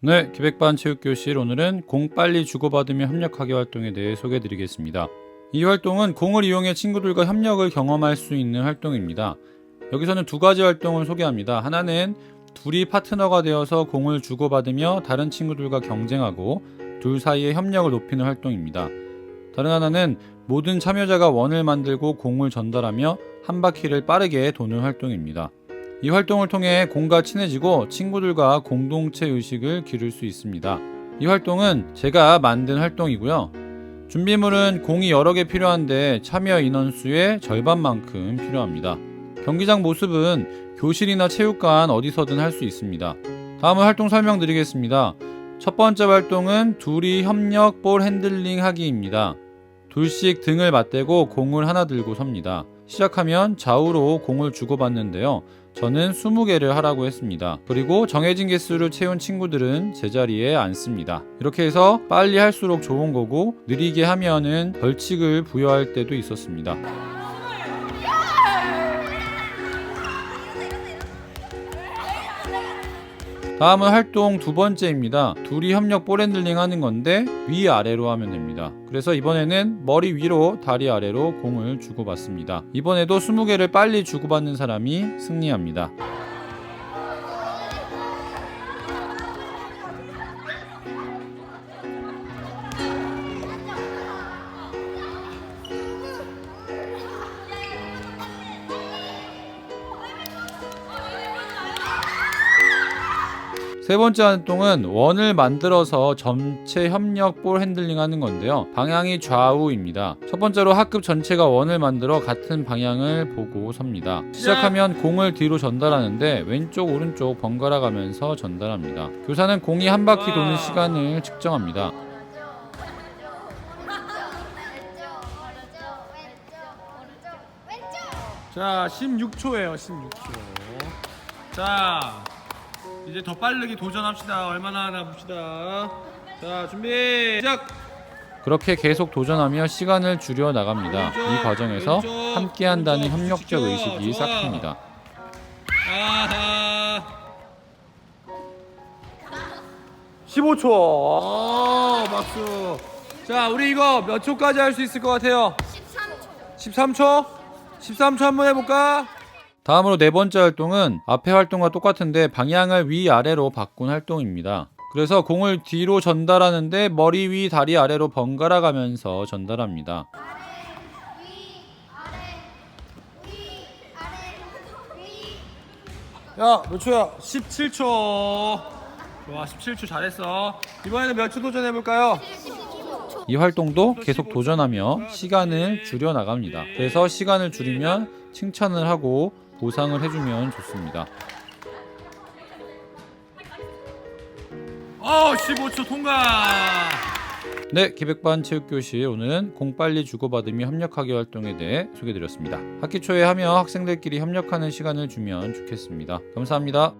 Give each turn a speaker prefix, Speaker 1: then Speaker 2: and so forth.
Speaker 1: 네, 기백반 체육교실 오늘은 공 빨리 주고받으며 협력하기 활동에 대해 소개해드리겠습니다. 이 활동은 공을 이용해 친구들과 협력을 경험할 수 있는 활동입니다. 여기서는 두 가지 활동을 소개합니다. 하나는 둘이 파트너가 되어서 공을 주고받으며 다른 친구들과 경쟁하고 둘 사이의 협력을 높이는 활동입니다. 다른 하나는 모든 참여자가 원을 만들고 공을 전달하며 한 바퀴를 빠르게 도는 활동입니다. 이 활동을 통해 공과 친해지고 친구들과 공동체 의식을 기를 수 있습니다. 이 활동은 제가 만든 활동이고요. 준비물은 공이 여러 개 필요한데 참여 인원수의 절반만큼 필요합니다. 경기장 모습은 교실이나 체육관 어디서든 할 수 있습니다. 다음은 활동 설명드리겠습니다. 첫 번째 활동은 둘이 협력 볼 핸들링 하기입니다. 둘씩 등을 맞대고 공을 하나 들고 섭니다. 시작하면 좌우로 공을 주고받는데요. 저는 20개를 하라고 했습니다. 그리고 정해진 개수를 채운 친구들은 제자리에 앉습니다. 이렇게 해서 빨리 할수록 좋은 거고 느리게 하면은 벌칙을 부여할 때도 있었습니다. 다음은 활동 두 번째입니다. 둘이 협력 볼 핸들링 하는 건데 위아래로 하면 됩니다. 그래서 이번에는 머리 위로 다리 아래로 공을 주고받습니다. 이번에도 20개를 빨리 주고받는 사람이 승리합니다. 세 번째 활동은 원을 만들어서 전체 협력 볼 핸들링 하는 건데요. 방향이 좌우입니다. 첫 번째로 학급 전체가 원을 만들어 같은 방향을 보고 섭니다. 시작하면 공을 뒤로 전달하는데 왼쪽 오른쪽 번갈아 가면서 전달합니다. 교사는 공이 한 바퀴 도는 시간을 측정합니다.
Speaker 2: 자, 16초예요. 16초. 자, 이제 더 빠르게 도전합시다. 얼마나 하나 봅시다. 자, 준비. 시작.
Speaker 1: 그렇게 계속 도전하며 시간을 줄여 나갑니다. 이 과정에서 함께한다는 협력적 의식이 싹틉니다.
Speaker 2: 아하. 15초. 어, 박수. 자, 우리 이거 몇 초까지 할 수 있을 것 같아요? 13초. 13초 한번 해볼까?
Speaker 1: 다음으로 네 번째 활동은 앞에 활동과 똑같은데 방향을 위아래로 바꾼 활동입니다. 그래서 공을 뒤로 전달하는데 머리 위 다리 아래로 번갈아 가면서 전달합니다.
Speaker 2: 야, 몇 초야? 17초. 좋아, 17초 잘했어. 이번에는 몇 초 도전해 볼까요?
Speaker 1: 이 활동도 계속 도전하며 시간을 줄여 나갑니다. 그래서 시간을 줄이면 칭찬을 하고 보상을 해주면 좋습니다.
Speaker 2: 어, 15초 통과.
Speaker 1: 네, 기백반 체육교실 오늘은 공 빨리 주고받으며 협력하기 활동에 대해 소개드렸습니다. 학기 초에 하며 학생들끼리 협력하는 시간을 주면 좋겠습니다. 감사합니다.